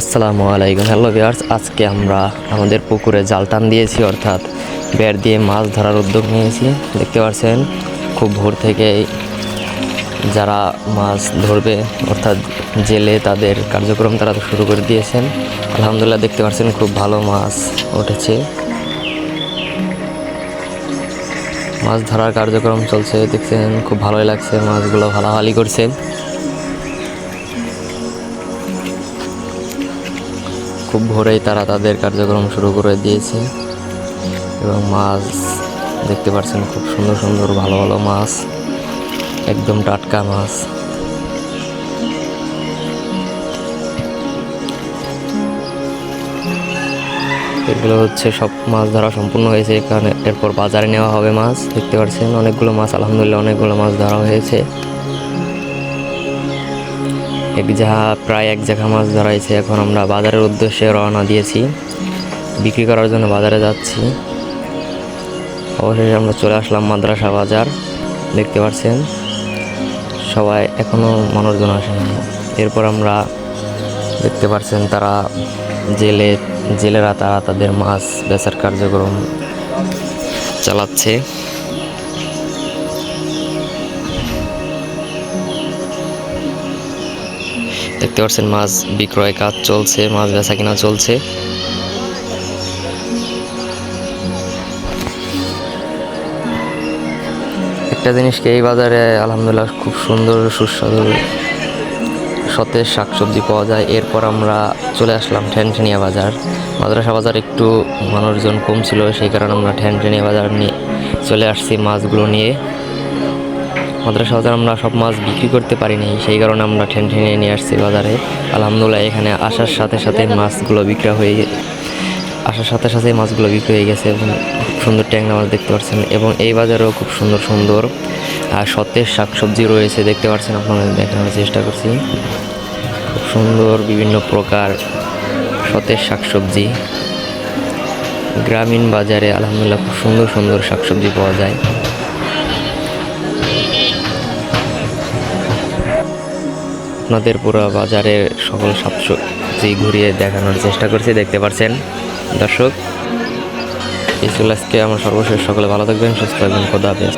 আসসালামু আলাইকুম। Hello viewers আজকে আমরা আমাদের পুকুরে জাল টান দিয়েছি, অর্থাৎ বের দিয়ে মাছ ধরার উদ্যোগ নিয়েছি। দেখতে পাচ্ছেন, খুব ভোর থেকে যারা মাছ ধরবে, অর্থাৎ জেলে তাদের কার্যক্রম তারা শুরু করে দিয়েছেন। আলহামদুলিল্লাহ দেখতে পাচ্ছেন, খুব ভালো মাছ উঠেছে। মাছ ধরার কার্যক্রম চলছে, দেখছেন, খুব ভালোই লাগছে, মাছগুলো ভালাভালি করছে। খুব ভোরেই তারা তাদের কার্যক্রম শুরু করে দিয়েছে। এবং মাছ দেখতে পাচ্ছেন, খুব সুন্দর সুন্দর ভালো ভালো মাছ, একদম টাটকা মাছ। এগুলো হচ্ছে সব মাছ ধরা সম্পূর্ণ হয়েছে এখানে। এরপর বাজারে নেওয়া হবে মাছ, দেখতে পাচ্ছেন, অনেকগুলো মাছ, আলহামদুলিল্লাহ অনেকগুলো মাছ ধরা হয়েছে। এক জাহা, প্রায় এক জায়গা মাছ ধরাইছে। এখন আমরা বাজারের উদ্দেশ্যে রওনা দিয়েছি। বিক্রি করার জন্য বাজারে যাচ্ছি। অবশেষে আমরা চলে আসলাম মাদ্রাসা বাজার। দেখতে পাচ্ছেন সবাই এখনও মানুষজন আসেনি। এরপর আমরা দেখতে পাচ্ছেন তারা জেলে, জেলেরা তারা তাদের মাছ বেচার কার্যক্রম চালাচ্ছে। দেখতে পাচ্ছেন মাছ বিক্রয় কাজ চলছে, মাছ বেচা কিনা চলছে। একটা জিনিসকে এই বাজারে আলহামদুলিল্লাহ খুব সুন্দর, সুস্বাদু সতেজ শাকসবজি পাওয়া যায়। এরপর আমরা চলে আসলাম ঠ্যানঠেনিয়া বাজার। মাদ্রাসা বাজার একটু মানুষজন কম ছিল, সেই কারণে আমরা ঠ্যানঠেনিয়া বাজার নিয়ে চলে আসছি মাছগুলো নিয়ে। মাদ্রাসা বাজার আমরা সব মাছ বিক্রি করতে পারিনি, সেই কারণে আমরা ঠেনঠেনে নিয়ে আসছি বাজারে। আলহামদুলিল্লাহ, এখানে আসার সাথে সাথে মাছগুলো বিক্রি হয়ে আসার সাথে সাথে মাছগুলো বিক্রি হয়ে গেছে, এবং খুব সুন্দর ট্যাংরা মাছ দেখতে পাচ্ছেন, এবং এই বাজারেও খুব সুন্দর সুন্দর। আর সতেজ শাকসবজি রয়েছে, দেখতে পাচ্ছেন আপনাদের দেখানোর চেষ্টা করছি। খুব সুন্দর বিভিন্ন প্রকার সতেজ শাকসবজি। গ্রামীণ বাজারে আলহামদুলিল্লাহ খুব সুন্দর সুন্দর শাকসবজি পাওয়া যায়। আপনাদের পুরো বাজারে সকল সবজি ঘুরিয়ে দেখানোর চেষ্টা করছি, দেখতে পাচ্ছেন দর্শক, এই চলে আজকে আমার সর্বশেষ। সকলে ভালো থাকবেন, সুস্থ থাকবেন, খোদা হাফেজ।